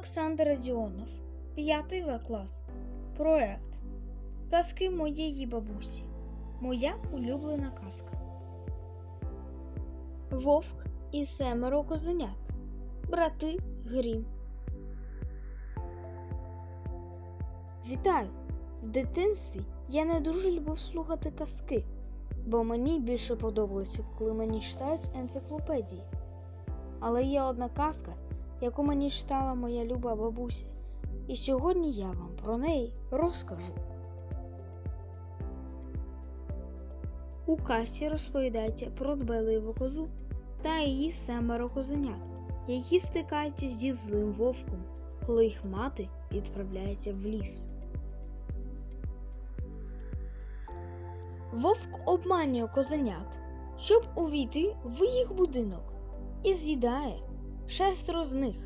Олександр Радіонов, 5 В клас. Проект Казки моєї бабусі. Моя улюблена казка. Вовк і семеро козенят. Брати Грім. Вітаю! В дитинстві я не дуже любив слухати казки, бо мені більше подобалося, коли мені читають енциклопедії. Але є одна казка, яку мені читала моя люба бабуся, і сьогодні я вам про неї розкажу. У касі розповідається про дбайливу козу та її семеро козенят, які стикаються зі злим вовком, коли їх мати відправляється в ліс. Вовк обманює козенят, щоб увійти в їх будинок, і з'їдає шестеро з них.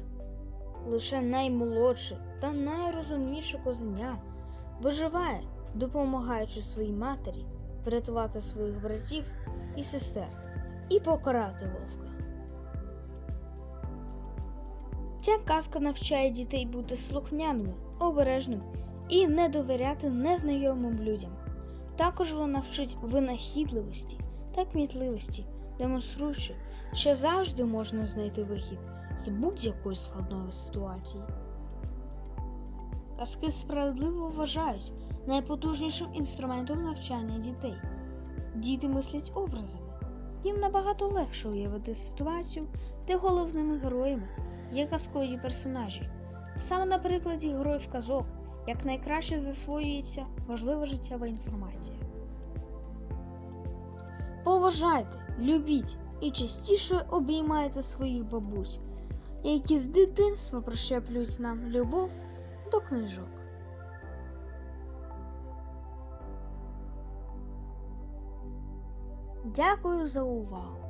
Лише наймолодше та найрозумніше козеня виживає, допомагаючи своїй матері врятувати своїх братів і сестер і покарати вовка. Ця казка навчає дітей бути слухняними, обережними і не довіряти незнайомим людям. Також вона вчить винахідливості та кмітливості, демонструючи, що завжди можна знайти вихід з будь-якої складної ситуації. Казки справедливо вважають найпотужнішим інструментом навчання дітей. Діти мислять образами. Їм набагато легше уявити ситуацію, де головними героями є казкові персонажі. Саме на прикладі героїв казок як найкраще засвоюється важлива життєва інформація. Поважайте, любіть і частіше обіймайте своїх бабусь, які з дитинства прищеплюють нам любов до книжок. Дякую за увагу!